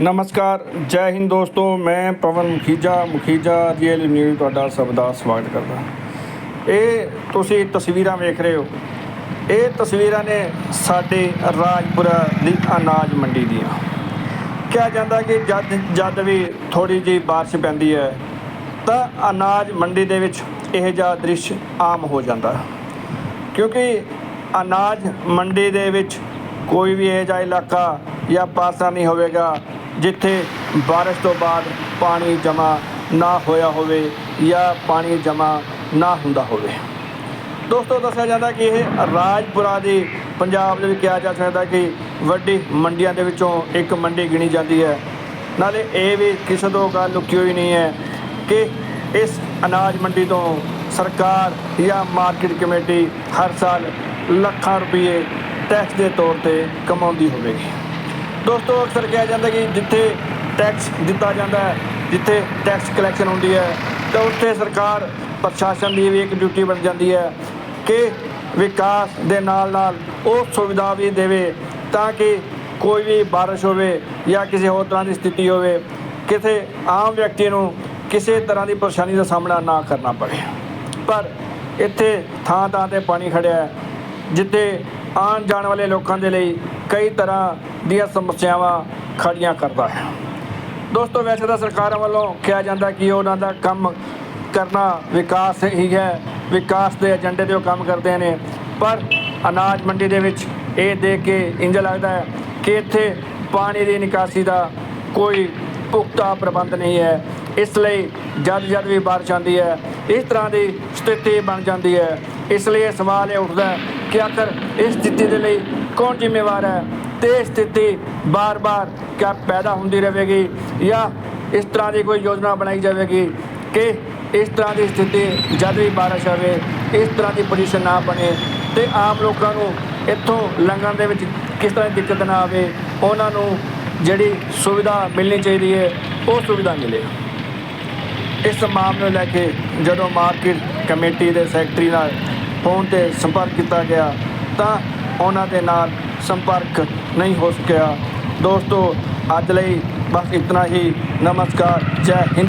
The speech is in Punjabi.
ਨਮਸਕਾਰ, ਜੈ ਹਿੰਦ ਦੋਸਤੋ, ਮੈਂ ਪਵਨ ਮੁਖੀਜਾ ਮੁਖੀਜਾ ਰੀਅਲ ਨਿਊਜ਼ ਤੁਹਾਡਾ ਸਭ ਦਾ ਸਵਾਗਤ ਕਰਦਾ ਇਹ ਤੁਸੀਂ ਤਸਵੀਰਾਂ ਵੇਖ ਰਹੇ ਹੋ। ਇਹ ਤਸਵੀਰਾਂ ਨੇ ਸਾਡੇ ਰਾਜਪੁਰਾ ਦੀ ਅਨਾਜ ਮੰਡੀ ਦੀਆਂ। ਕਿਹਾ ਜਾਂਦਾ ਕਿ ਜਦ ਜਦ ਵੀ ਥੋੜੀ ਜਿਹੀ ਬਾਰਿਸ਼ ਪੈਂਦੀ ਹੈ, ਤਾਂ ਅਨਾਜ ਮੰਡੀ ਦੇ ਵਿੱਚ ਇਹ ਜਿਹਾ ਦ੍ਰਿਸ਼ ਆਮ ਹੋ ਜਾਂਦਾ ਕਿਉਂਕਿ ਅਨਾਜ ਮੰਡੀ ਦੇ ਵਿੱਚ ਕੋਈ ਵੀ ਇਹ ਜਿਹਾ ਇਲਾਕਾ ਜਾਂ ਪਾਸਾ ਨਹੀਂ ਹੋਵੇਗਾ ਜਿੱਥੇ ਬਾਰਿਸ਼ ਤੋਂ ਬਾਅਦ ਪਾਣੀ ਜਮ੍ਹਾਂ ਨਾ ਹੋਇਆ ਹੋਵੇ ਜਾਂ ਪਾਣੀ ਜਮ੍ਹਾਂ ਨਾ ਹੁੰਦਾ ਹੋਵੇ। ਦੋਸਤੋ, ਦੱਸਿਆ ਜਾਂਦਾ ਕਿ ਇਹ ਰਾਜਪੁਰਾ ਦੀ ਪੰਜਾਬ ਦੇ ਵਿੱਚ ਕਿਹਾ ਜਾ ਸਕਦਾ ਕਿ ਵੱਡੀ ਮੰਡੀਆਂ ਦੇ ਵਿੱਚੋਂ ਇੱਕ ਮੰਡੀ ਗਿਣੀ ਜਾਂਦੀ ਹੈ। ਨਾਲੇ ਇਹ ਵੀ ਕਿਸੇ ਤੋਂ ਗੱਲ ਲੁਕੀ ਹੋਈ ਨਹੀਂ ਹੈ ਕਿ ਇਸ ਅਨਾਜ ਮੰਡੀ ਤੋਂ ਸਰਕਾਰ ਜਾਂ ਮਾਰਕੀਟ ਕਮੇਟੀ ਹਰ ਸਾਲ ਲੱਖਾਂ ਰੁਪਏ ਟੈਕਸ ਦੇ ਤੌਰ ਤੇ ਕਮਾਉਂਦੀ ਹੋਵੇਗੀ। ਦੋਸਤੋ, ਅਕਸਰ ਕਿਹਾ ਜਾਂਦਾ ਕਿ ਜਿੱਥੇ ਟੈਕਸ ਦਿੱਤਾ ਜਾਂਦਾ ਹੈ, ਜਿੱਥੇ ਟੈਕਸ ਕਲੈਕਸ਼ਨ ਹੁੰਦੀ ਹੈ, ਤਾਂ ਉੱਥੇ ਸਰਕਾਰ, ਪ੍ਰਸ਼ਾਸਨ ਦੀ ਵੀ ਇੱਕ ਡਿਊਟੀ ਬਣ ਜਾਂਦੀ ਹੈ ਕਿ ਵਿਕਾਸ ਦੇ ਨਾਲ ਨਾਲ ਉਹ ਸੁਵਿਧਾ ਵੀ ਦੇਵੇ ਤਾਂ ਕਿ ਕੋਈ ਵੀ ਬਾਰਿਸ਼ ਹੋਵੇ ਜਾਂ ਕਿਸੇ ਹੋਰ ਤਰ੍ਹਾਂ ਦੀ ਸਥਿਤੀ ਹੋਵੇ ਕਿਸੇ ਆਮ ਵਿਅਕਤੀ ਨੂੰ ਕਿਸੇ ਤਰ੍ਹਾਂ ਦੀ ਪਰੇਸ਼ਾਨੀ ਦਾ ਸਾਹਮਣਾ ਨਾ ਕਰਨਾ ਪਵੇ। ਪਰ ਇੱਥੇ ਥਾਂ ਥਾਂ ਤੇ ਪਾਣੀ ਖੜਿਆ ਹੈ, ਜਿੱਥੇ ਆਉਣ ਜਾਣ ਵਾਲੇ ਲੋਕਾਂ ਦੇ ਲਈ ਕਈ ਤਰ੍ਹਾਂ ਦੀਆਂ ਸਮੱਸਿਆਵਾਂ ਖੜੀਆਂ ਕਰਦਾ ਹੈ। ਦੋਸਤੋ, ਵੈਸੇ ਤਾਂ ਸਰਕਾਰਾਂ ਵੱਲੋਂ ਕਿਹਾ ਜਾਂਦਾ ਕਿ ਉਹਨਾਂ ਦਾ ਕੰਮ ਕਰਨਾ ਵਿਕਾਸ ਹੀ ਹੈ, ਵਿਕਾਸ ਦੇ ਏਜੰਡੇ ਤੇ ਉਹ ਕੰਮ ਕਰਦੇ ਨੇ। ਪਰ ਅਨਾਜ ਮੰਡੀ ਦੇ ਵਿੱਚ ਇਹ ਦੇਖ ਕੇ ਇੰਜ ਲੱਗਦਾ ਹੈ ਕਿ ਇੱਥੇ ਪਾਣੀ ਦੀ ਨਿਕਾਸੀ ਦਾ ਕੋਈ ਪੁਖਤਾ ਪ੍ਰਬੰਧ ਨਹੀਂ ਹੈ। ਇਸ ਲਈ ਜਦ ਜਦ ਵੀ ਬਾਰਿਸ਼ ਆਉਂਦੀ ਹੈ, ਇਸ ਤਰ੍ਹਾਂ ਦੀ ਸਥਿਤੀ ਬਣ ਜਾਂਦੀ ਹੈ। ਇਸ ਲਈ ਇਹ ਸਵਾਲ ਇਹ ਉੱਠਦਾ ਕਿ ਆਖਰ ਇਸ ਸਥਿਤੀ ਦੇ ਲਈ ਕੌਣ ਜ਼ਿੰਮੇਵਾਰ ਹੈ? ਤੇ ਸਥਿਤੀ ਬਾਰ-ਬਾਰ ਕਿਆ ਪੈਦਾ ਹੁੰਦੀ ਰਹੇਗੀ ਜਾਂ ਇਸ ਤਰ੍ਹਾਂ ਦੀ ਕੋਈ ਯੋਜਨਾ ਬਣਾਈ ਜਾਵੇਗੀ ਕਿ ਇਸ ਤਰ੍ਹਾਂ ਦੀ ਸਥਿਤੀ ਜਦ ਵੀ ਬਾਰਿਸ਼ ਆਵੇ, ਇਸ ਤਰ੍ਹਾਂ ਦੀ ਪੋਜੀਸ਼ਨ ਨਾ ਬਣੇ ਤੇ ਆਮ ਲੋਕਾਂ ਨੂੰ ਇੱਥੋਂ ਲੰਘਣ ਦੇ ਵਿੱਚ ਕਿਸ ਤਰ੍ਹਾਂ ਦੀ ਦਿੱਕਤ ਨਾ ਆਵੇ, ਉਹਨਾਂ ਨੂੰ ਜਿਹੜੀ ਸੁਵਿਧਾ ਮਿਲਣੀ ਚਾਹੀਦੀ ਹੈ, ਉਹ ਸੁਵਿਧਾ ਮਿਲੇ। ਇਸ ਮਾਮਲੇ ਲੈ ਕੇ ਜਦੋਂ ਮਾਰਕੀਟ ਕਮੇਟੀ ਦੇ ਸੈਕਟਰੀ ਨਾਲ ਫੋਨ ਤੇ ਸੰਪਰਕ ਕੀਤਾ ਗਿਆ ਤਾਂ ਉਹਨਾਂ ਦੇ ਨਾਲ ਸੰਪਰਕ ਨਹੀਂ ਹੋ ਸਕਿਆ। ਦੋਸਤੋ ਅੱਜ ਲਈ ਬਸ ਇਤਨਾ ਹੀ। ਨਮਸਕਾਰ। ਜੈ ਹਿੰਦ।